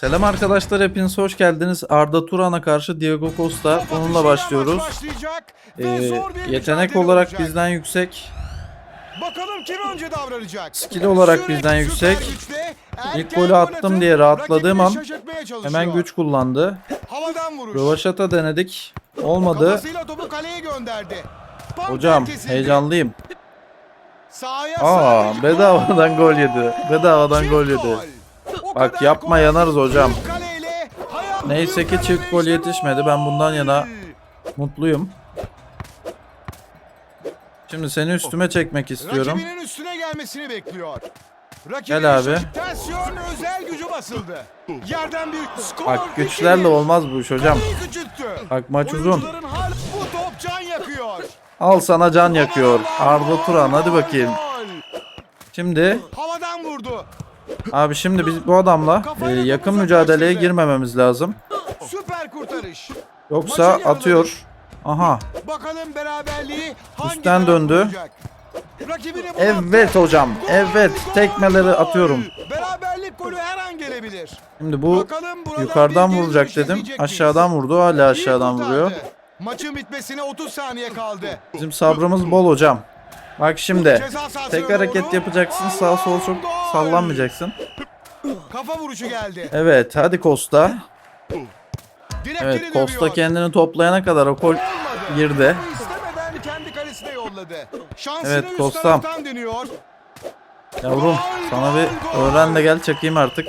Selam arkadaşlar hepiniz hoş geldiniz. Arda Turan'a karşı Diego Costa onunla başlıyoruz. Ee, yetenek olarak bizden yüksek. Bakalım kim önce davranacak? Skill olarak bizden yüksek. İlk golü gol attım diye rahatladığım an. Hemen güç kullandı. Rövaşata denedik. Olmadı. Hocam heyecanlıyım. Aa bedavadan gol yedi. Bedavadan gol yedi. Bak yapma yanarız hocam. Neyse ki çift gol yetişmedi. Ben bundan yana mutluyum. Şimdi seni üstüme çekmek istiyorum. Rakibinin üstüne gelmesini bekliyor. Rakibini Gel abi. şaşırt- Ters yön özel gücü basıldı. Yerden büyük skor. Bak güçlerle olmaz bu iş hocam. Bak maç uzun. Bu top can yakıyor. Al sana can yakıyor. Arda Turan hadi bakayım. Şimdi Havadan vurdu. Abi şimdi biz bu adamla e, yakın mücadeleye girmememiz lazım. Süper kurtarış. Yoksa Maçın atıyor. Aha. Bakalım beraberliği hangi Üstten döndü. Evet hocam. Gol, Evet. gol, Tekmeleri gol. atıyorum. Beraberlik golü her an gelebilir. Şimdi bu Bakalım yukarıdan vuracak dedim. Aşağıdan vurdu. Hala aşağıdan vuruyor. Maçın bitmesine 30 saniye kaldı. Bizim sabrımız bol hocam. Bak şimdi. Tek hareket yapacaksın. Sağa sola çok. Sallanmayacaksın. Kafa vuruşu geldi. Evet hadi Costa. Evet Costa kendini toplayana kadar o gol girdi. Topu istemeden kendi kalesine yolladı. Şansını Evet, üst Kostam. taraftan deniyor. Yavrum sana bir öğren de gel çakayım artık.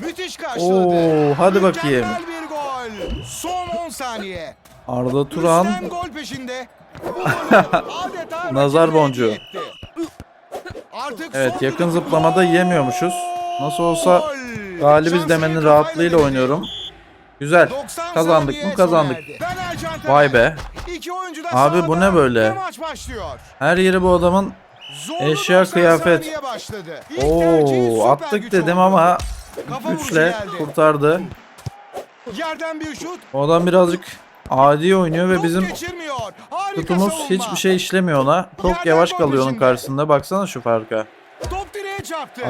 Müthiş karşıladı. Oo hadi bakayım. Mükemmel bir gol. Son 10 saniye. Arda Turan. Gol peşinde. Bu golü adeta Nazar boncuğu. hediye etti. Artık Evet yakın zıplamada gol. yiyemiyormuşuz. Nasıl olsa galibiz demenin rahatlığıyla oynuyorum. Güzel. 90 Kazandık mı kazandık. Vay be. Abi bu ne böyle? Her yeri bu adamın Eşya, 90 kıyafet. Oo attık dedim ama geldi. kurtardı. Yerden bir şut. O adam birazcık adi oynuyor ve bizim savunma. hiçbir şey işlemiyor ona. Çok yavaş kalıyor onun karşısında. Baksana şu farka.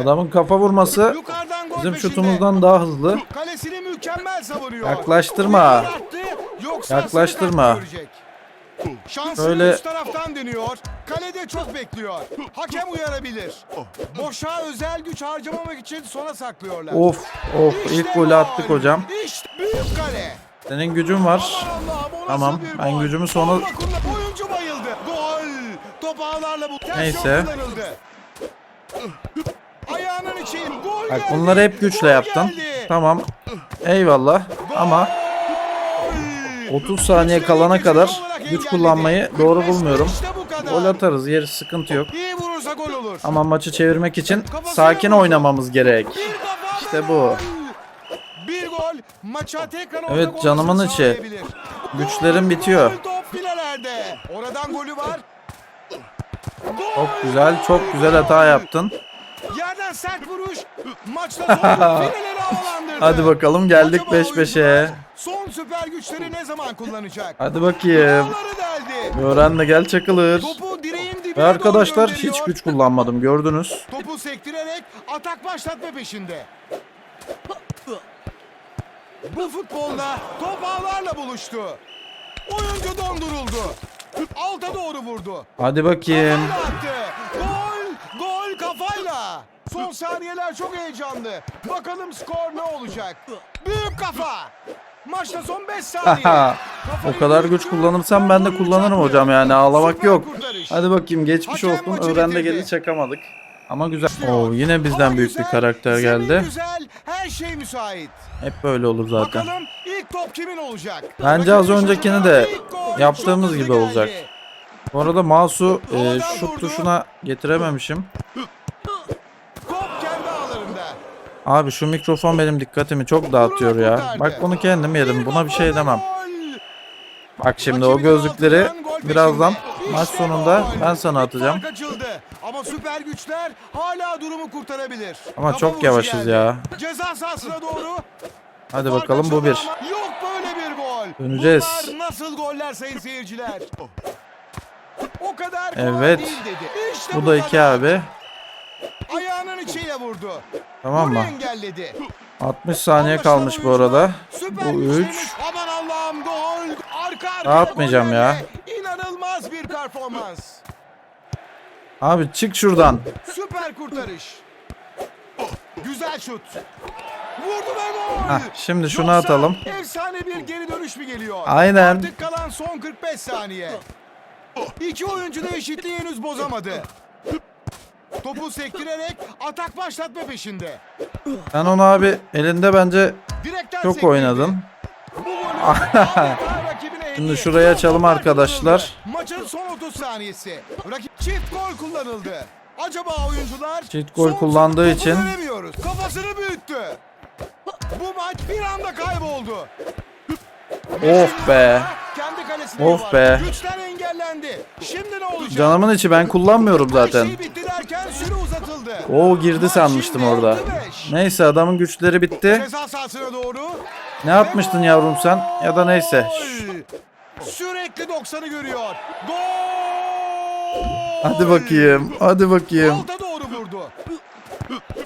Adamın kafa vurması bizim şutumuzdan daha hızlı. Yaklaştırma. Yaklaştırma. Şansını Öyle- üst taraftan deniyor. Kalede çok bekliyor. Hakem uyarabilir. Boşa özel güç harcamamak için sona saklıyorlar. Of of İşte ilk golü gol. attık hocam. İşte büyük kale. Senin gücün var. Tamam, ben gücümü sonra- Son dokunma, Oyuncu bayıldı. Gol. Top ağlarla bu. Ters Neyse. Ayağının gol Bak bunları hep güçle yaptın. Tamam. Eyvallah. Ama 30 saniye kalana kadar güç kullanmayı doğru bulmuyorum. Gol atarız. Yeri sıkıntı yok. Ama maçı çevirmek için sakin oynamamız gerek. İşte bu. Maça tekrar ortak Evet, canımın olmasını içi. sağlayabilir. Güçlerim Gol, bitiyor. Gol top filelerde. Oradan golü var. Gol. Çok güzel, çok güzel hata yaptın. Yerden sert vuruş. Maçta son fileleri havalandırdı. Hadi bakalım geldik Acaba 5-5'e. oyuncular Son süper güçleri ne zaman kullanacak? Hadi bakayım. Ağları deldi. Öğren de gel çakılır. Topu direğin dibine Ve arkadaşlar hiç gönderiyor. güç kullanmadım gördünüz. Topu sektirerek atak başlatma peşinde. Bu futbolda top ağlarla buluştu. Oyuncu donduruldu. Alta doğru vurdu. Hadi bakayım. Attı. Gol, gol kafayla. Son saniyeler çok heyecanlı. Bakalım skor ne olacak? Büyük kafa. Maçta son 5 saniye. O kadar güç kullanırsam ben de kullanırım hocam yani ağlamak yok. Hadi bakayım geçmiş olsun. maçı Öğren de bitirdi. geri çakamadık. Ama güzel. Oo yine bizden Hava büyük bir güzel, karakter zemin geldi. güzel, her şey müsait. Hep böyle olur zaten. Bakalım ilk top kimin olacak? Bence az öncekini de yaptığımız gibi hızlı olacak. geldi. Bu arada mouse'u e, şut tuşuna getirememişim. Abi şu mikrofon benim dikkatimi çok dağıtıyor ya. Bak bunu kendim yedim. Buna bir şey demem. Bak şimdi o gözlükleri birazdan. Maç sonunda ben sana atacağım. açıldı. Ama süper güçler hala durumu kurtarabilir. Ama çok yavaşız ya. Ceza sahasına doğru. Hadi bakalım bu bir. Yok böyle bir gol. Döneceğiz. Bunlar nasıl goller sayın seyirciler? O kadar Evet. İşte Bu da iki abi. Ayağının içiyle vurdu. Tamam mı? engelledi. 60 saniye kalmış bu arada. Bu güçlerimiz- 3. Aman Allah'ım gol. Arka arkaya Dağıtmayacağım ya. Performans. Abi çık şuradan. Süper kurtarış. Güzel şut. Vurdu ve gol. Heh, şimdi şunu Yoksa atalım. Efsane bir geri dönüş mü geliyor? Aynen. Artık kalan son 45 saniye. İki oyuncu da eşitliği henüz bozamadı. Topu sektirerek atak başlatma peşinde. Sen onu abi elinde bence Direkten çok sektirdi. oynadın. Bu golü adeta. Şimdi şuraya açalım arkadaşlar. Maçın son 30 saniyesi. Rakip çift gol kullanıldı. Acaba oyuncular Çift gol kullandığı için-. Kafasını büyüttü. Bu maç bir anda kayboldu. Of be. Yuvarladı. be. Güçler engellendi. Şimdi ne olacak? Canımın içi ben kullanmıyorum Her zaten. şey bitti derken süre uzatıldı. O girdi sanmıştım orada. 6-5. Neyse adamın güçleri bitti. Ceza sahasına doğru. Ne yapmıştın yavrum sen? Ya da neyse. Sürekli 90'ı görüyor. Gol! Hadi bakayım. Hadi bakayım. Alta doğru vurdu.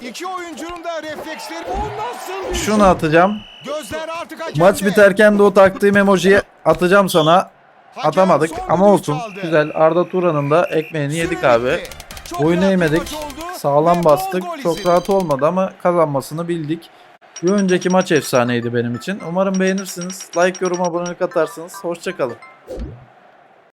İki oyuncunun da refleksleri bu nasıl bir Şunu şut? atacağım. Gözler artık hakemde. Maç biterken de o taktığım emojiyi atacağım sana. Hakem Atamadık son ama düdüğü olsun. çaldı. Güzel. Arda Turan'ın da ekmeğini yedik abi. Çok ve Sağlam bastık. Çok rahat olmadı ama kazanmasını bildik. Bir önceki maç efsaneydi benim için. Umarım beğenirsiniz. Like, yorum, abonelik atarsınız. Hoşçakalın.